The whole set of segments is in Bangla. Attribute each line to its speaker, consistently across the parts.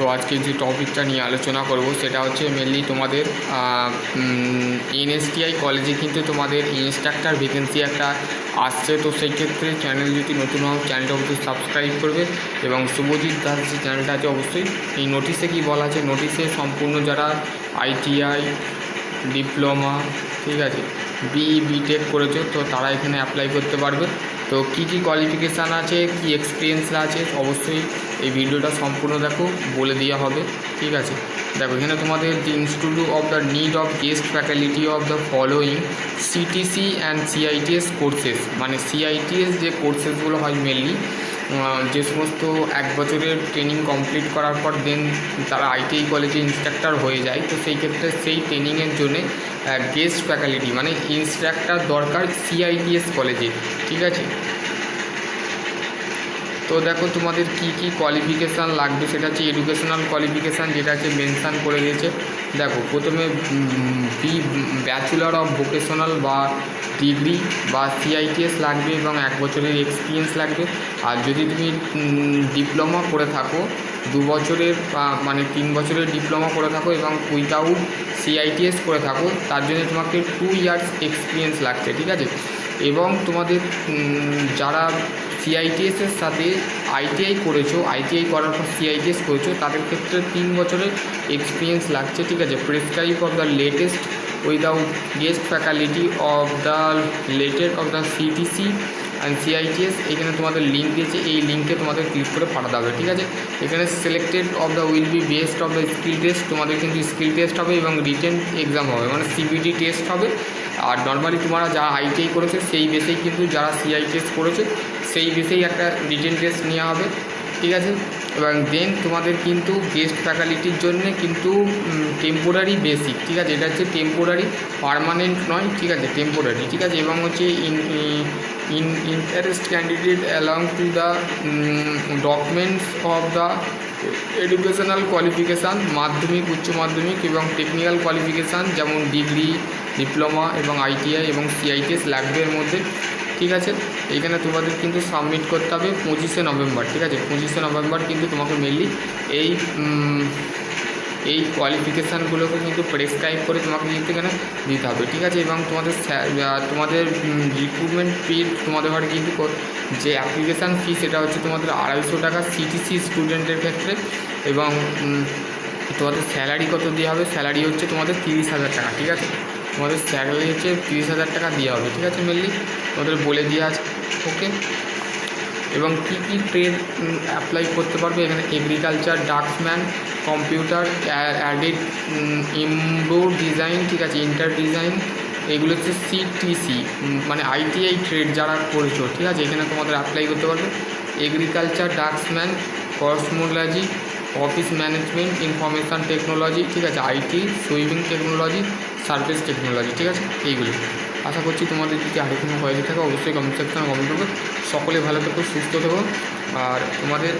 Speaker 1: তো আজকে যে টপিকটা নিয়ে আলোচনা করব, সেটা হচ্ছে মেনলি তোমাদের এনএসটিআই কলেজে কিন্তু তোমাদের ইনস্ট্রাক্টর ভ্যাকেন্সি একটা আসছে। তো সেই ক্ষেত্রে চ্যানেল যদি নতুন হও চ্যানেলটা অবশ্যই সাবস্ক্রাইব করবে এবং শুভজিৎ দাস যে চ্যানেলটা আছে অবশ্যই এই নোটিশে কি বলা আছে? নোটিশে সম্পূর্ণ যারা আইটিআই ডিপ্লোমা ঠিক আছে বিই বিটেক করেছ, তো তারা এখানে অ্যাপ্লাই করতে পারবে। তো কী কী কোয়ালিফিকেশান আছে, কী এক্সপিরিয়েন্স আছে, অবশ্যই এই ভিডিওটা সম্পূর্ণ দেখো, বলে দেওয়া হবে, ঠিক আছে? দেখো, এখানে তোমাদের the institute of the need of guest faculty of the following CTC and CITS courses মানে সিআইটিএস যে কোর্সেসগুলো হয় মেনলি যে সমস্ত এক বছরের ট্রেনিং কমপ্লিট করার পর দেন তারা আইটিআই কলেজে ইনস্ট্রাক্টর হয়ে যায়। তো সেই ক্ষেত্রে সেই ট্রেনিংয়ের জন্যে গেস্ট ফ্যাকাল্টি মানে ইনস্ট্রাক্টর দরকার সিআইটিএস কলেজে ঠিক আছে? তো দেখো তোমাদের কি কি কোয়ালিফিকেশান লাগবে, সেটা হচ্ছে এডুকেশনাল কোয়ালিফিকেশান যেটা হচ্ছে মেনশান করে দিয়েছে। দেখো প্রথমে বি ব্যাচুলার অফ ভোকেশনাল বা ডিগ্রি বা সিআইটিএস লাগবে এবং এক বছরের এক্সপিরিয়েন্স লাগবে। আর যদি তুমি ডিপ্লোমা করে থাকো, দু বছরের মানে তিন বছরের ডিপ্লোমা করে থাকো এবং উইদাউট সিআইটিএস করে থাকো, তার জন্য তোমাকে টু ইয়ার্স এক্সপিরিয়েন্স লাগছে, ঠিক আছে? এবং তোমাদের যারা সিআইটিএসের সাথে আইটিআই করেছ আইটিআই করার পর সিআইটিএস করেছ, তাদের ক্ষেত্রে তিন বছরের এক্সপিরিয়েন্স লাগছে, ঠিক আছে? Prescribe of the latest without guest faculty of the latest of the CTC and CITS এখানে তোমাদের লিঙ্ক দিয়েছে, এই লিঙ্কে তোমাদের ক্লিক করে পাঠাতে হবে, ঠিক আছে? এখানে selected of the will be best of the skill test তোমাদের কিন্তু স্কিল টেস্ট হবে এবং রিটেন এক্সাম হবে মানে সিবিটি টেস্ট হবে আর নর্মালি তোমরা যারা আইটিআই করেছে, সেই বেসেই কিন্তু যারা সিআইটিএস করেছে, সেই বেসেই একটা রিটেন টেস্ট নেওয়া হবে, ঠিক আছে? এবং দেন তোমাদের কিন্তু গেস্ট ফ্যাকাল্টির জন্য কিন্তু টেম্পোরারি বেসিক ঠিক আছে? এটা হচ্ছে টেম্পোরারি পারমানেন্ট নয়, ঠিক আছে? টেম্পোরারি ঠিক আছে? এবং হচ্ছে in in interest candidate along to the documents of the educational qualification মাধ্যমিক, উচ্চ মাধ্যমিক এবং টেকনিক্যাল কোয়ালিফিকেশান যেমন ডিগ্রি ডিপ্লোমা এবং আইটিআই এবং সিআইটিএস লাগবে এর মধ্যে, ঠিক আছে? এইখানে তোমাদের কিন্তু সাবমিট করতে হবে পঁচিশে নভেম্বর, ঠিক আছে? পঁচিশে নভেম্বর কিন্তু তোমাকে মেনলি এই এই কোয়ালিফিকেশানগুলোকে কিন্তু প্রেসক্রাইব করে তোমাকে কিন্তু এখানে দিতে হবে, ঠিক আছে? এবং তোমাদের তোমাদের রিক্রুটমেন্ট ফি তোমাদের ঘরে কিন্তু যে অ্যাপ্লিকেশান ফি সেটা হচ্ছে তোমাদের আড়াইশো টাকা সিটিসি স্টুডেন্টের ক্ষেত্রে এবং তোমাদের স্যালারি কত দেওয়া হবে? স্যালারি হচ্ছে তোমাদের তিরিশ হাজার টাকা, ঠিক আছে? তোমাদের স্যালারি হচ্ছে তিরিশ হাজার টাকা দেওয়া হবে, ঠিক আছে মেনলি? তোমাদের বলে দেওয়া আছে ওকে এবং কী কী ট্রেড অ্যাপ্লাই করতে পারবে? এখানে agriculture draughtsman computer aided embroidery design ঠিক আছে ইন্টার ডিজাইন এগুলো হচ্ছে সিটিসি মানে আইটিআই ট্রেড যারা করেছ, ঠিক আছে? এখানে তোমাদের অ্যাপ্লাই করতে পারবে। Agriculture draughtsman cosmetology office management information technology ঠিক আছে IT swimming technology service technology, ঠিক আছে? এইগুলি। আশা করছি তোমাদের যদি আরও কোনো হয়ে থাকে, অবশ্যই কমেন্ট সেকশনে কমেন্ট করবে। সকলে ভালো থেকো, সুস্থ থেকো। আর তোমাদের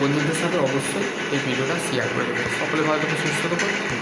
Speaker 1: বন্ধুদের সাথে অবশ্যই এই ভিডিওটা শেয়ার করে দেবে। সকলে ভালো থেকো, সুস্থ থেকো।